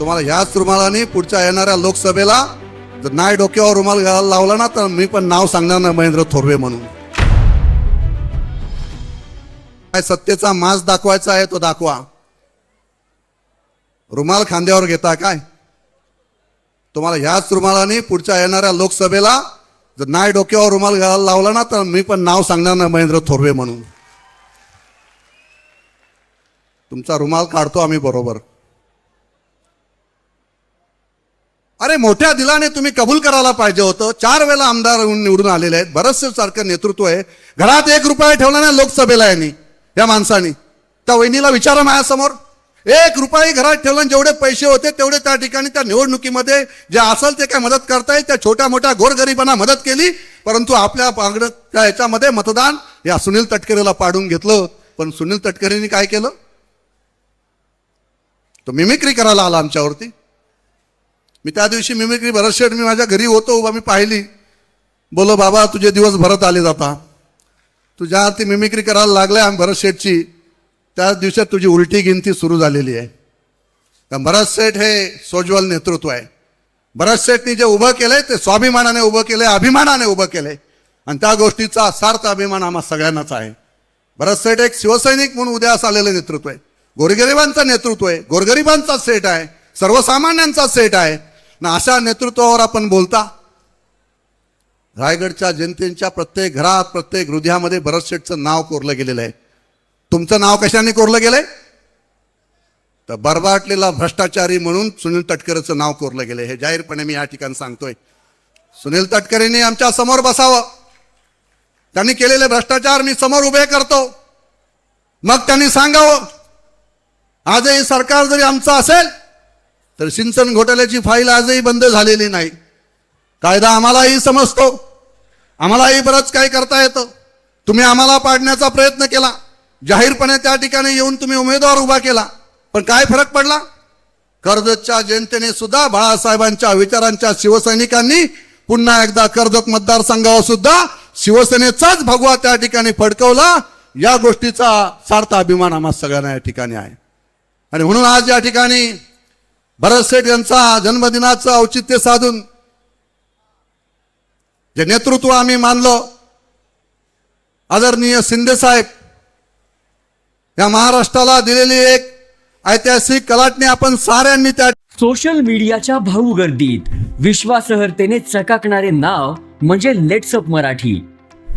तुम्हाला ह्याच रुमालाने पुढच्या येणाऱ्या लोकसभेला जर नाही डोक्यावर रुमाल घालायला लावला ना तर मी पण नाव सांगणार ना महेंद्र थोरवे म्हणून. काय सत्तेचा मास दाखवायचा आहे तो दाखवा. रुमाल खांद्यावर घेता काय? तुम्हाला ह्याच रुमालाने पुढच्या येणाऱ्या लोकसभेला जर नाही डोक्यावर रुमाल घालायला लावला ना तर मी पण नाव सांगणार ना महेंद्र थोरवे म्हणून. तुमचा रुमाल काढतो आम्ही बरोबर. अरे मोठ्या दिलाने तुम्ही कबूल करायला पाहिजे होतं. चार वेळेला आमदार होऊन निवडून आलेले आहेत. बरंचसे सारखं नेतृत्व आहे. घरात एक रुपया ठेवला नाही लोकसभेला यांनी या माणसानी. त्या वहिनीला विचारा माझ्यासमोर. एक रुपयाही घरात ठेवला जेवढे पैसे होते तेवढे त्या ठिकाणी त्या निवडणुकीमध्ये जे असेल ते काय मदत करता येईल त्या छोट्या मोठ्या गोरगरिबांना मदत केली? परंतु आपल्या त्या याच्यामध्ये मतदान या सुनील तटकरेला पाडून घेतलं. पण सुनील तटकरेंनी काय केलं? तो मिमिक्री करायला आला आमच्यावरती. मी त्या दिवशी मिमिक्री भरत शेठ मी माझ्या घरी होतो उभा मी पाहिली. बोलो बाबा तुझे दिवस भरत आले जाता तुझ्या ती मिमिक्री करायला लागल्या भरत शेठची. त्याच दिवसात तुझी उलटी गिनती सुरू झालेली आहे. कारण भरत शेठ हे सोज्वल नेतृत्व आहे. भरत शेठनी जे उभं केलंय ते स्वाभिमानाने उभं केलंय अभिमानाने उभं केलंय. आणि त्या गोष्टीचा सार्थ अभिमान आम्हा सगळ्यांनाच आहे. भरत सेठ एक शिवसैनिक म्हणून उद्यास आलेलं नेतृत्व आहे. गोरगरिबांचं नेतृत्व आहे. गोरगरिबांचा सेट आहे. सर्वसामान्यांचा सेट आहे. ना अशा नेतृत्वावर आपण बोलता. रायगडच्या जनतेच्या प्रत्येक घरात प्रत्येक हृदयामध्ये भरत शेठचं नाव कोरलं गेलेलं आहे. तुमचं नाव कशाने कोरलं गेलंय? तर बरबाटलेला भ्रष्टाचारी म्हणून सुनील तटकरेचं नाव कोरलं गेलं हे जाहीरपणे मी या ठिकाणी सांगतोय. सुनील तटकरेंनी आमच्यासमोर बसावं. त्यांनी केलेले भ्रष्टाचार मी समोर उभे करतो. मग त्यांनी सांगावं आजही सरकार जरी आमचं असेल तर सिंचन घोटाळ्याची फाईल आजही बंद झालेली नाही. कायदा आम्हालाही समजतो. आम्हालाही बरंच काही करता येतं. तुम्ही आम्हाला पाडण्याचा प्रयत्न केला. जाहीरपणे त्या ठिकाणी येऊन तुम्ही उमेदवार उभा केला. पण काय फरक पडला? कर्जतच्या जनतेने सुद्धा बाळासाहेबांच्या विचारांच्या शिवसैनिकांनी पुन्हा एकदा कर्जत मतदारसंघावर सुद्धा शिवसेनेचाच भगवा त्या ठिकाणी फडकवला. या गोष्टीचा सार्थ अभिमान आम्हा सगळ्यांना या ठिकाणी आहे. आणि म्हणून आज या ठिकाणी भरत शेठ यांचा जन्मदिनाचं औचित्य साधून जे नेतृत्व आम्ही मानलो आदरणीय शिंदे साहेब या महाराष्ट्राला दिलेली एक ऐतिहासिक कलाटणी आपण साऱ्यांनी त्या सोशल मीडियाच्या भाऊ गर्दीत विश्वासहर्तेने चकाकणारे नाव म्हणजे लेट्सअप मराठी.